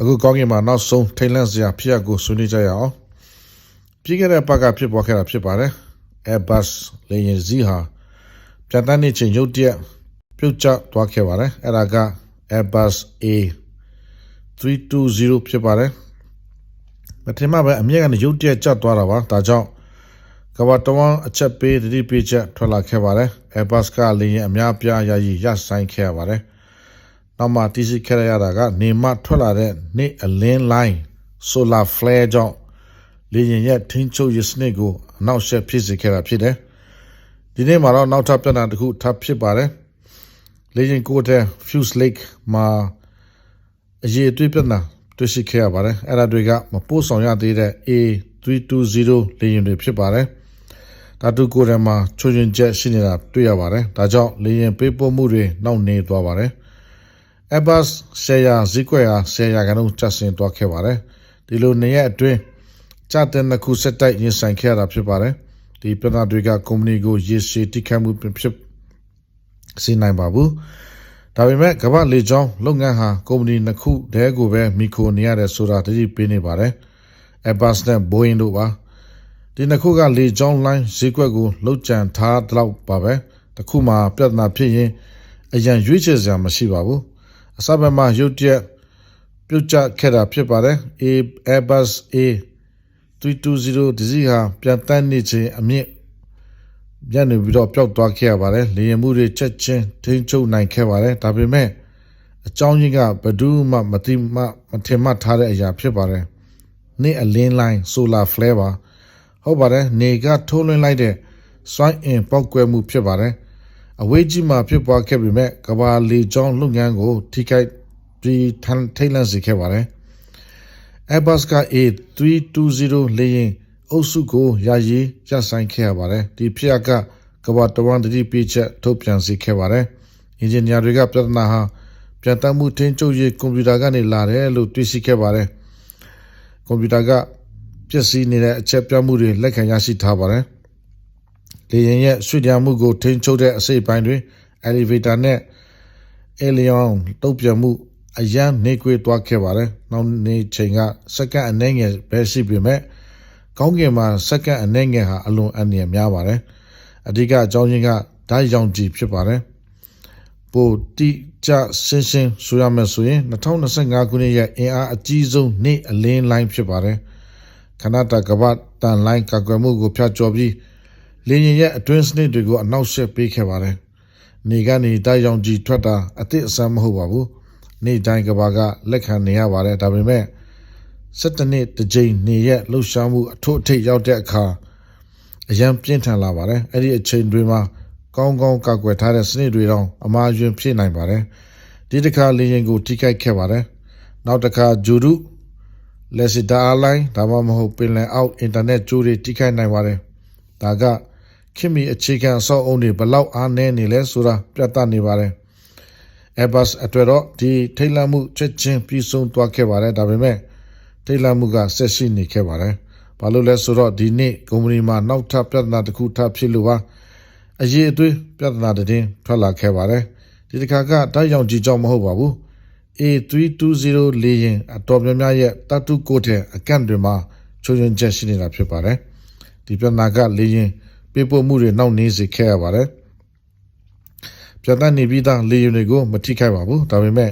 အခုကောင်းကင်မှာနောက်ဆုံးထိတ်လန့်စရာဖြစ်ရပ်ကိုဆွေးနွေးကြရအောင်ပြီးခဲ့တဲ့ပတ်ကဖြစ်ပေါ်ခဲ့တာဖြစ်ပါတယ် Airbus လေယာဉ်စီးဟာပြန်တန်းနေချိန်ရုတ်တရက်ပြုတ်ကျသွားခဲ့ပါတယ်အဲ့ဒါက Airbus A 320ဖြစ်ပါတယ်မထင်မှပဲအမြင့်ကနေရုတ်တရက်ကျသွားတာပါဒါကြောင့်ကဘာတဝန်အချက်ပေးတတိပေးချက်ထွက်လာခဲ့ပါတယ် Airbus ကလေယာဉ်အများပြားယာယီရဆိုင်ခဲ့ရပါတယ် နောက်မှတီးစီခဲ့ရတာကနေမှထွက်လာတဲ့နေ့အလင်းလိုင်း solar flare ကြောင့်လေယာဉ်ရဲ့ထင်းချုပ်ရစနစ်ကိုအနောက်ရှက်ဖြစ်စေခဲ့တာဖြစ်တယ်ဒီနေ့မှာတော့နောက်ထပ်ပြဿနာတစ်ခုထပ်ဖြစ်ပါတယ်လေယာဉ်ကိုတဲ့ fuse leak မှာအရေးအသွေးပြဿနာတွေ့ရှိခဲ့ရပါတယ်အဲ့ဒါတွေကမပို့ဆောင်ရသေးတဲ့ A320 လေယာဉ်တွေဖြစ်ပါတယ်ဓာတုကိုယ်ထဲမှာချွင်ချွင်ချက်ရှိနေတာတွေ့ရပါတယ်ဒါကြောင့်လေယာဉ်ပေးပို့မှုတွေနောက်နေသွားပါတယ် Airbus ရှယ်ယာဈေးကွက်ဟာရှယ်ယာကတော့ကျဆင်းသွားခဲ့ပါတယ်ဒီလိုနေရက်အတွင်းကြတဲ့နှစ်ခုစက်တိုက်ရင်ဆိုင်ခဲ့ရတာဖြစ်ပါတယ်ဒီပြဿနာတွေကကုမ္ပဏီကိုရေရှည်တိခတ်မှုဖြစ်စေနိုင်ပါဘူးဒါပေမဲ့ကမ္ဘာလေကြောင်းလုပ်ငန်းဟာကုမ္ပဏီနှစ်ခုတည်းကိုပဲမိခိုနေရတယ်ဆိုတာတတိပေးနေပါတယ် Airbus နဲ့ Boeing တို့ပါဒီနှစ်ခုကလေကြောင်းလိုင်းဈေးကွက်ကိုလှုပ်ကြံထားတော့ပါပဲတခုမှပြဿနာဖြစ်ရင်အရန်ရွေးချယ်စရာမရှိပါဘူး အစပိုင်းမှာရုတ်တရက်ပြုတ်ကျခဲ့တာဖြစ်ပါတယ် A Airbus A 320ဒီစီဟာပြန်တန်းနေခြင်းအမြင့်ညနေပြီးတော့ပျောက်သွားခဲ့ရပါတယ်လေယာဉ်မှုတွေချက်ချင်းထိန်းချုပ်နိုင်ခဲ့ပါတယ်ဒါပေမဲ့အကြောင်းရင်းကဘယ်သူမှမသိမှမထင်မှတ်ထားတဲ့အရာဖြစ်ပါတယ်နေ့အလင်းလိုင်း solar flare ပါဟုတ်ပါတယ်နေကထိုးလွှင့်လိုက်တဲ့စွမ်းအင်ပေါက်ကွဲမှုဖြစ်ပါတယ် အဝေးကြီးမှာဖြစ်ပွားခဲ့ပေမဲ့ကဘာလေကြောင်းလုပ်ငန်းကို ထိခိုက်ပြီးထန်ထိတ်လန့်စေခဲ့ပါတယ် Airbus က A320 လေယာဉ်အုပ်စုကိုယာယီရပ်ဆိုင်ခဲ့ရပါတယ်ဒီဖြစ်ရပ်ကကဘာတဝန်တတိပိချက်ထုတ်ပြန်စေခဲ့ပါတယ်အင်ဂျင်နီယာတွေကပြဿနာဟာပြန်တမ်းမှုထင်းချုပ်ရေးကွန်ပျူတာကနေလာတယ်လို့တွေ့ရှိခဲ့ပါတယ်ကွန်ပျူတာကပျက်စီးနေတဲ့အချက်ပြမှုတွေလက်ခံရရှိထားပါတယ် လေယာဉ်ရဲ့ဆွေ့ပြမှုကိုထိန်းချုပ်တဲ့အစိပ်ပိုင်းတွေ elevator နဲ့ alien တုတ်ပြန်မှုအရန်နေကွေသွားခဲ့ပါတယ်။နောက်နေချိန်ကစက္ကန့်အနည်းငယ်ပဲရှိပေမဲ့ကောင်းကင်မှာစက္ကန့်အနည်းငယ်ဟာအလွန်အန္တရာယ်များပါတယ်။အဓိကအကြောင်းရင်းကဓာတ်ရောင်ခြည်ဖြစ်ပါတယ်။ပိုတိကျရှင်းရှင်းဆိုရမယ်ဆိုရင်2025ခုနှစ်ရဲ့အင်အားအကြီးဆုံးနေ့အလင်းလိုင်းဖြစ်ပါတယ်။ခဏတာကပတ်တန်လိုင်းကကွယ်မှုကိုဖျက်ကျော်ပြီး လင်းရင်ရဲ့အတွင်းစနစ်တွေကိုအနောက်ရှက်ပေးခဲ့ပါတယ်။နေကနေဓာတ်ရောင်ခြည်ထွက်တာအသစ်အဆန်းမဟုတ်ပါဘူး။နေ့တိုင်းကဘာကလက်ခံနေရပါတယ်ဒါပေမဲ့17နှစ်တစ်ကြိမ်နေရက်လှုပ်ရှားမှုအထွတ်အထိပ်ရောက်တဲ့အခါအရန်ပြင်းထန်လာပါတယ်အဲ့ဒီအချိန်တွေမှာကောင်းကောင်းကာကွယ်ထားတဲ့စနစ်တွေတော့အမှားယွင်းဖြစ်နိုင်ပါတယ်ဒီတစ်ခါလေရင်ကိုထိခိုက်ခဲ့ပါတယ်နောက်တစ်ခါဂျူရုလက်စီဒါအလိုင်းဒါမှမဟုတ်ပင်လယ်အောက်အင်တာနက်ကြိုးတွေထိခိုက်နိုင်ပါတယ်ဒါက ခင်မီအခြေခံအဆောက်အုံတွေဘလောက်အားနည်းနေလဲဆိုတာပြသနေပါတယ် Airbus အတွက်တော့ဒီထိတ်လန့်မှုချက်ချင်းပြီးဆုံးသွားခဲ့ပါတယ်ဒါပေမဲ့ထိတ်လန့်မှုကဆက်ရှိနေခဲ့ပါတယ်ဘာလို့လဲဆိုတော့ဒီနေ့ကုမ္ပဏီမှာနောက်ထပ်ပြဿနာတစ်ခုထပ်ဖြစ်လို့ပါအရေးအသွေးပြဿနာတစ်တင်းထွက်လာခဲ့ပါတယ်ဒီတစ်ခါကဓာတ်ရောင်ကြီးကြောင့်မဟုတ်ပါဘူး A320 လေယာဉ်အတော်များများရဲ့တတုကိုတဲ့အကန့်တွေမှာချုံချုံချက်ရှိနေတာဖြစ်ပါတယ်ဒီပြဿနာကလေယာဉ် ပေးပို့မှုတွေနောက်နေစေခဲ့ရပါတယ်ပြတ်တတ်နေပြီးသားလေယာဉ်တွေကိုမထိခိုက်ပါဘူးဒါပေမဲ့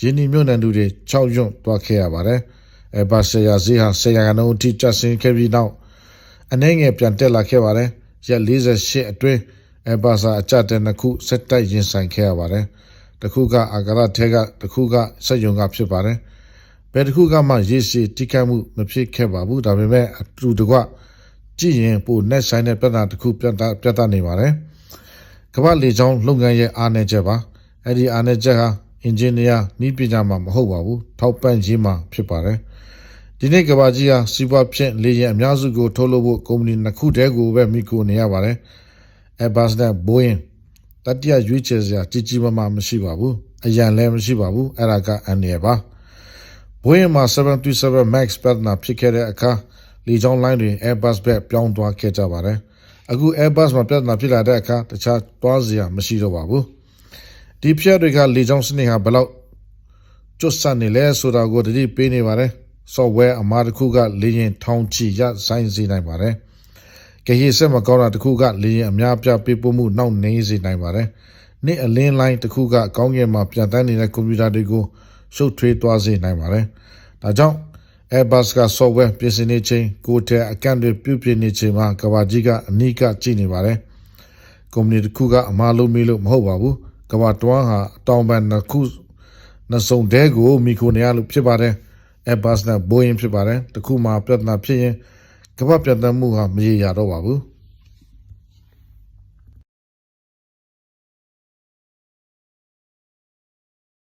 ရင်းနှီးမြှုပ်နှံသူတွေ6ယွန့်သွားခဲ့ရပါတယ်အဲဘာဆရာဈေးဟာဆရာကတော့အထိကျဆင်းခဲ့ပြီးနောက်အနေငယ်ပြန်တက်လာခဲ့ပါတယ်ရက်48အတွင်းအဲဘာစာအကြတဲ့နှစ်ခုစက်တိုက်ရင်ဆိုင်ခဲ့ရပါတယ်တစ်ခုကအာကာသထဲကတစ်ခုကစက်ယုံကဖြစ်ပါတယ်ဘယ်တစ်ခုကမှရေရှည်တိကျမှုမဖြစ်ခဲ့ပါဘူးဒါပေမဲ့အတူတကွ ကြည့်ရင်ပိုနဲ့ဆိုင်တဲ့ပြဿနာတစ်ခုပြတ်ပြတ်နေပါတယ်ကမ္ဘာလေကြောင်းလုပ်ငန်းရဲ့အားနည်းချက်ပါအဲ့ဒီအားနည်းချက်ဟာအင်ဂျင်နီယာနီးပညာမှာမဟုတ်ပါဘူးထောက်ပံ့ရေးမှာဖြစ်ပါတယ်ဒီနေ့ကဘာကြီးဟာစီးပွားဖြင့်လေယာဉ်အများစုကိုထုတ်လုပ်ဖို့ကုမ္ပဏီနှစ်ခုတည်းကိုပဲမိကိုနေရပါတယ် Airbus နဲ့ Boeing တတိယရွေးချယ်စရာကြီးကြီးမားမားမရှိပါဘူးအရန်လည်းမရှိပါဘူးအဲ့ဒါကအန်ရယ်ပါ Boeing မှာ737 Max ပတ်နာဖြစ်ခဲ့တဲ့အခါ လေကြောင်းလိုင်းတွေ Airbus ဘက်ပြောင်းသွားခဲ့ကြပါတယ်အခု Airbus မှာပြဿနာဖြစ်လာတဲ့အခါတခြားသွားစရာမရှိတော့ပါဘူးဒီဖြစ်တွေကလေကြောင်းစနစ်ဟာဘယ်လောက်ကျွတ်ဆက်နေလဲဆိုတာကိုတတိပေးနေပါတယ် software အမှားတစ်ခုကလေရင်ထောင်ချီရဆိုင်စေနိုင်ပါတယ်ကြည်စက်မကောင်းတာတစ်ခုကလေရင်အများပြပေးပို့မှုနောက်နေစေနိုင်ပါတယ်နေ့အလင်းလိုင်းတစ်ခုကကောင်းကင်မှာပြန်တန်းနေတဲ့ကွန်ပျူတာတွေကိုရှုပ်ထွေးသွားစေနိုင်ပါတယ်ဒါကြောင့် Airbus က software ပြင်ဆင်နေချိန်ကိုယ်တည်းအကန့်တွေပြုပြင်နေချိန်မှာကဘာကြီးကအနိကကြည့်နေပါတယ်ကုမ္ပဏီတစ်ခုကအမှားလုံးမေးလို့မဟုတ်ပါဘူးကဘာတွန်းဟာအတောင်ပန်တစ်ခုနှစုံတဲကိုမီခိုနေရလို့ဖြစ်ပါတယ် Airbus နဲ့ Boeing ဖြစ်ပါတယ်တခုမှပြဿနာဖြစ်ရင်ကဘာပြဿနာမှုဟာမရေရာတော့ပါဘူး